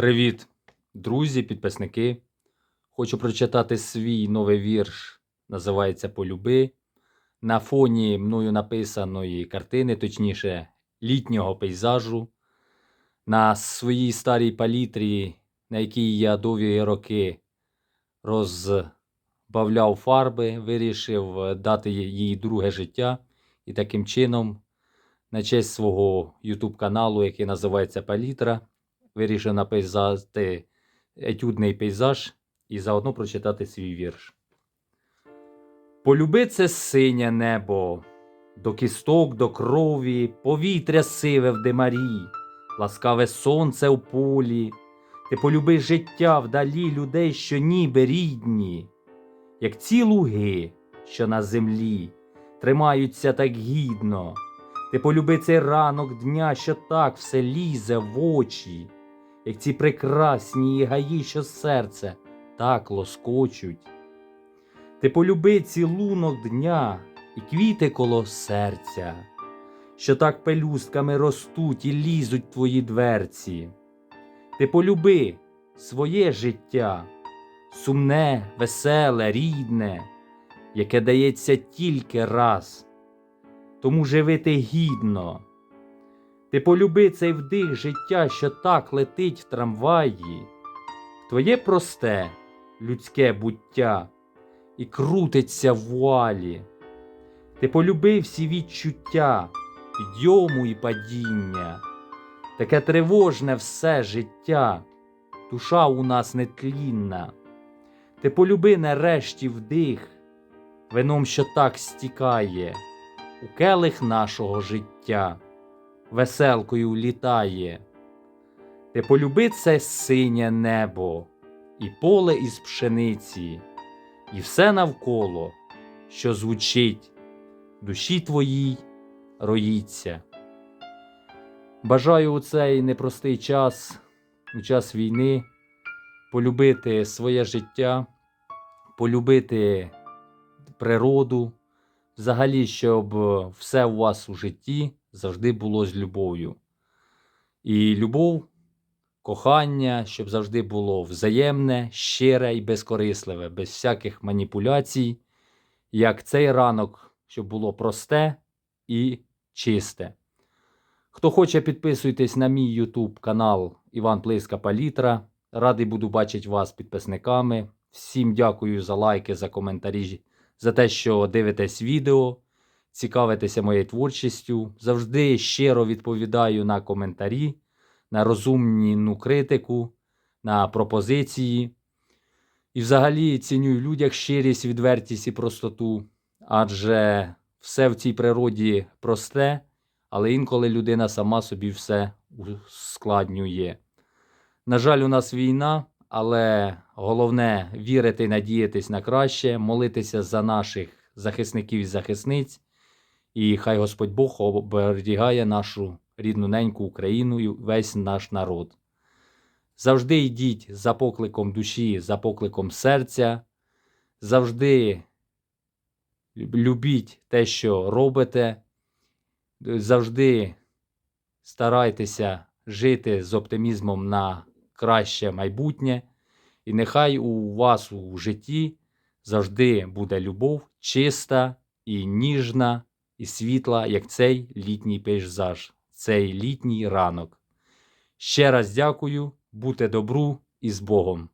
Привіт, друзі, підписники. Хочу прочитати свій новий вірш. Називається Полюби. На фоні мною написаної картини, точніше, літнього пейзажу. На своїй старій палітрі, на якій я довгі роки розбавляв фарби, вирішив дати їй друге життя. І таким чином, на честь свого YouTube каналу, який називається Палітра, вирішив написати етюдний пейзаж і заодно прочитати свій вірш. Полюби це синє небо, до кісток, до крові, повітря сиве в димарі, ласкаве сонце в полі, ти полюби життя вдалі людей, що ніби рідні, як ці луги, що на землі, тримаються так гідно. Ти полюби цей ранок дня, що так все лізе в очі, як ці прекрасні гаї, що серце так лоскочуть. Ти полюби цілунок дня і квіти коло серця, що так пелюстками ростуть і лізуть твої дверці. Ти полюби своє життя, сумне, веселе, рідне, яке дається тільки раз. Тому живи ти гідно. Ти полюби цей вдих життя, що так летить в трамваї, твоє просте людське буття і крутиться в вуалі. Ти полюби всі відчуття, підйому і падіння, таке тривожне все життя, душа у нас нетлінна. Ти полюби нарешті вдих, вином, що так стікає, у келих нашого життя, веселкою літає. Ти полюби це синє небо, і поле із пшениці, і все навколо, що звучить, душі твоїй роїться. Бажаю у цей непростий час, у час війни, полюбити своє життя, полюбити природу, взагалі, щоб все у вас у житті завжди було з любов'ю. І любов, кохання, щоб завжди було взаємне, щире і безкорисливе, без всяких маніпуляцій, як цей ранок, щоб було просте і чисте. Хто хоче, підписуйтесь на мій YouTube канал Іван Плиска Палітра. Радий буду бачити вас підписниками. Всім дякую за лайки, за коментарі, за те, що дивитесь відео, цікавитеся моєю творчістю. Завжди щиро відповідаю на коментарі, на розумну критику, на пропозиції. І взагалі цінюю людях щирість, відвертість і простоту, адже все в цій природі просте, але інколи людина сама собі все ускладнює. На жаль, у нас війна, але головне вірити і надіятись на краще, молитися за наших захисників і захисниць. І хай Господь Бог оберігає нашу рідну неньку Україну і весь наш народ. Завжди йдіть за покликом душі, за покликом серця, завжди любіть те, що робите, завжди старайтеся жити з оптимізмом на краще майбутнє, і нехай у вас у житті завжди буде любов чиста і ніжна, і світла, як цей літній пейзаж, цей літній ранок. Ще раз дякую, будьте добру і з Богом!